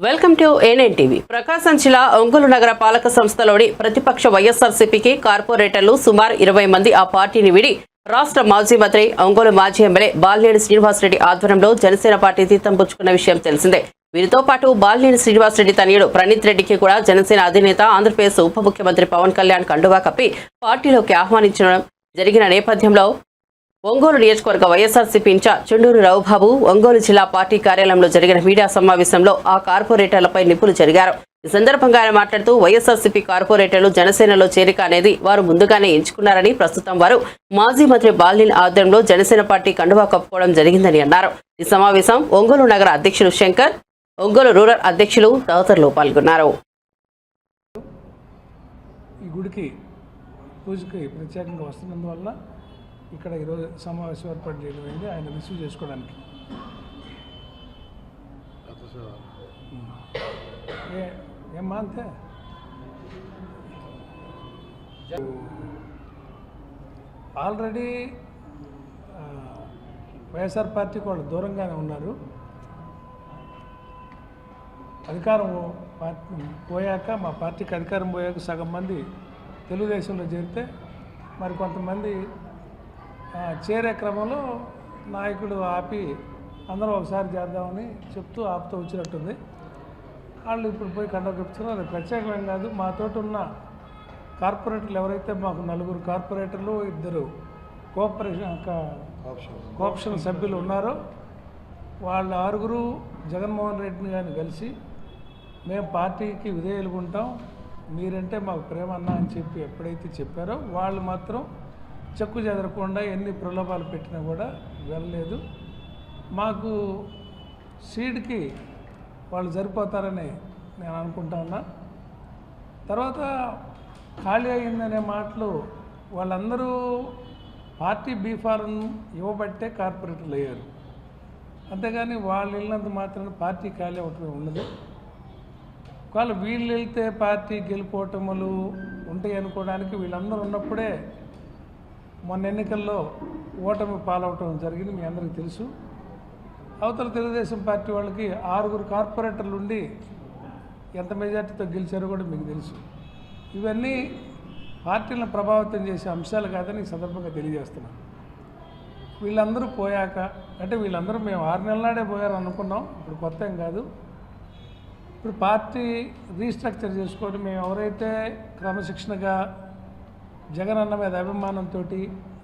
Welcome to A nine TV. Prakasam జిల్లా ఒంగోలు నగర పాలక సంస్థలోని ప్రతిపక్ష వైఎస్ఆర్సీపీకి కార్పొరేటర్లు సుమారు ఇరవై మంది ఆ పార్టీని విడి రాష్ట్ర మాజీ మంత్రి ఒంగోలు మాజీ ఎమ్మెల్యే బాలినేని శ్రీనివాసరెడ్డి ఆధ్వర్యంలో జనసేన పార్టీ తీర్థం పుచ్చుకున్న విషయం తెలిసిందే. వీరితో పాటు బాలినేని శ్రీనివాసరెడ్డి తనయుడు ప్రణీత్ రెడ్డికి కూడా జనసేన అధినేత ఆంధ్రప్రదేశ్ ఉప ముఖ్యమంత్రి పవన్ కళ్యాణ్ కండువా కప్పి పార్టీలోకి ఆహ్వానించడం జరిగిన నేపథ్యంలో ఒంగోలు నియోజకవర్గ వైఎస్ఆర్సీపీ ఇన్ఛార్జ్ చుండూరు రావుబాబు ఒంగోలు జిల్లా పార్టీ కార్యాలయంలో జరిగిన మీడియా సమావేశంలో ఆ కార్పొరేటర్లపై నిప్పులు జరిగారు. ఈ సందర్భంగా ఆయన మాట్లాడుతూ వైఎస్ఆర్సీపీ కార్పొరేటర్లు జనసేనలో చేరిక అనేది వారు ముందుగానే ఎంచుకున్నారని ప్రస్తుతం వారు మాజీ మంత్రి బాలిన్ ఆధ్వర్యంలో జనసేన పార్టీ కండువా కప్పుకోవడం జరిగిందని అన్నారు. ఈ సమావేశం ఒంగోలు నగర అధ్యక్షులు శంకర్ ఒంగోలు రూరల్ అధ్యక్షులు తదితరులు పాల్గొన్నారు. ఈ గుడికి పూజకి ప్రత్యేకంగా వస్తున్నందువల్ల ఇక్కడ ఈరోజు సమావేశం ఏర్పాటు చేయడం అయింది. ఆయన రిసీవ్ చేసుకోవడానికి. ఏమ్మా అంతే? ఆల్రెడీ వైఎస్ఆర్ పార్టీకి వాళ్ళు దూరంగానే ఉన్నారు. అధికారం పార్టీ పోయాక మా పార్టీకి అధికారం పోయాక సగం మంది తెలుగుదేశంలో చేరితే మరి కొంతమంది చేరే క్రమంలో నాయకుడు ఆపి అందరం ఒకసారి చేద్దామని చెప్తూ ఆపుతూ వచ్చినట్టుంది. వాళ్ళు ఇప్పుడు పోయి కండగొప్పుతున్నారు అది ప్రత్యేకమేం కాదు. మాతోటి ఉన్న కార్పొరేటర్లు ఎవరైతే మాకు నలుగురు కార్పొరేటర్లు ఇద్దరు కోఆపరేషన్ కోఆప్షన్ సభ్యులు ఉన్నారో వాళ్ళ ఆరుగురు జగన్మోహన్ రెడ్డిని కానీ కలిసి మేము పార్టీకి విధేయులుగా ఉంటాం మీరంటే మాకు ప్రేమ అన్నా అని చెప్పి ఎప్పుడైతే చెప్పారో వాళ్ళు మాత్రం చెక్కు చెదరకుండా ఎన్ని ప్రలోభాలు పెట్టినా కూడా వెళ్ళలేదు. మాకు సీడ్కి వాళ్ళు సరిపోతారని నేను అనుకుంటా ఉన్నా. తర్వాత ఖాళీ అయిందనే మాటలు వాళ్ళందరూ పార్టీ బీఫారం ఇవ్వబట్టే కార్పొరేటర్లు అయ్యారు. అంతేగాని వాళ్ళు వెళ్ళినంత మాత్రమే పార్టీ ఖాళీ అవటం ఉండదు. ఒకవేళ వీళ్ళు వెళ్తే పార్టీ గెలిపోవటములు ఉంటాయి అనుకోవడానికి వీళ్ళందరూ ఉన్నప్పుడే మొన్న ఎన్నికల్లో ఓటమి పాలవటం జరిగింది మీ అందరికీ తెలుసు. అవతల తెలుగుదేశం పార్టీ వాళ్ళకి ఆరుగురు కార్పొరేటర్లు ఉండి ఎంత మెజార్టీతో గెలిచారో కూడా మీకు తెలుసు. ఇవన్నీ పార్టీలను ప్రభావితం చేసే అంశాలు కాదని సందర్భంగా తెలియజేస్తున్నాను. వీళ్ళందరూ పోయాక అంటే వీళ్ళందరూ మేము ఆరు నెలల నాడే పోయారు అనుకున్నాం ఇప్పుడు కొత్త ఏం కాదు. ఇప్పుడు పార్టీ రీస్ట్రక్చర్ చేసుకోవడం మేము ఎవరైతే క్రమశిక్షణగా జగన్ అన్న మీద అభిమానంతో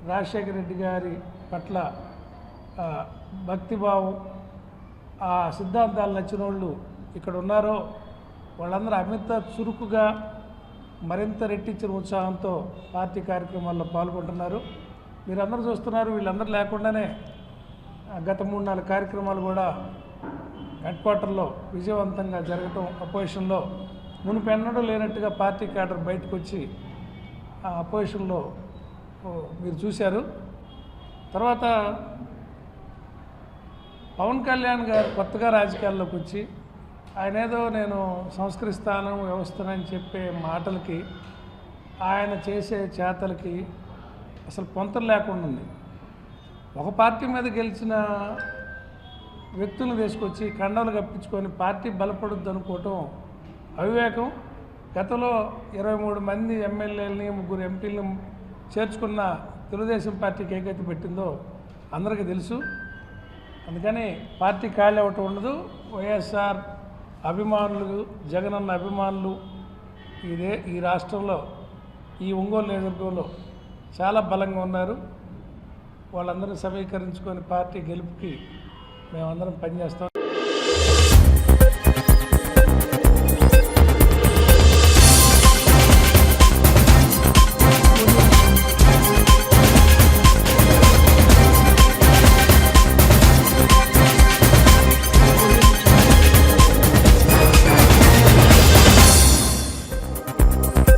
రాజశేఖర రెడ్డి గారి పట్ల భక్తిభావం ఆ సిద్ధాంతాలు నచ్చిన వాళ్ళు ఇక్కడ ఉన్నారో వాళ్ళందరూ అమిత చురుకుగా మరింత రెట్టించిన ఉత్సాహంతో పార్టీ కార్యక్రమాల్లో పాల్గొంటున్నారు. మీరందరూ చూస్తున్నారు వీళ్ళందరూ లేకుండానే గత మూడు నాలుగు కార్యక్రమాలు కూడా హెడ్ క్వార్టర్లో విజయవంతంగా జరగటం అపోజిషన్లో మునుపెన్నడూ లేనట్టుగా పార్టీ క్యాడర్ బయటకు వచ్చి ఆ అపోజిషన్లో మీరు చూశారు. తర్వాత పవన్ కళ్యాణ్ గారు కొత్తగా రాజకీయాల్లోకి వచ్చి ఆయన ఏదో నేను సంస్కరిస్తాను వ్యవస్థనని చెప్పే మాటలకి ఆయన చేసే చేతలకి అసలు పొంతలు లేకుండా ఉంది. ఒక పార్టీ మీద గెలిచిన వ్యక్తులను తీసుకొచ్చి కండలు కప్పించుకొని పార్టీ బలపడుద్ది అనుకోవటం అవివేకం. గతంలో ఇరవై మూడు మంది ఎమ్మెల్యేలని ముగ్గురు ఎంపీలను చేర్చుకున్న తెలుగుదేశం పార్టీకి ఏకైతే పెట్టిందో అందరికీ తెలుసు. అందుకని పార్టీ ఖాళీ అవ్వటం ఉండదు. వైఎస్ఆర్ అభిమానులు జగనన్న అభిమానులు ఇదే ఈ రాష్ట్రంలో ఈ ఒంగోలు నియోజకవర్గంలో చాలా బలంగా ఉన్నారు. వాళ్ళందరూ సమీకరించుకొని పార్టీ గెలుపుకి మేమందరం పనిచేస్తాం.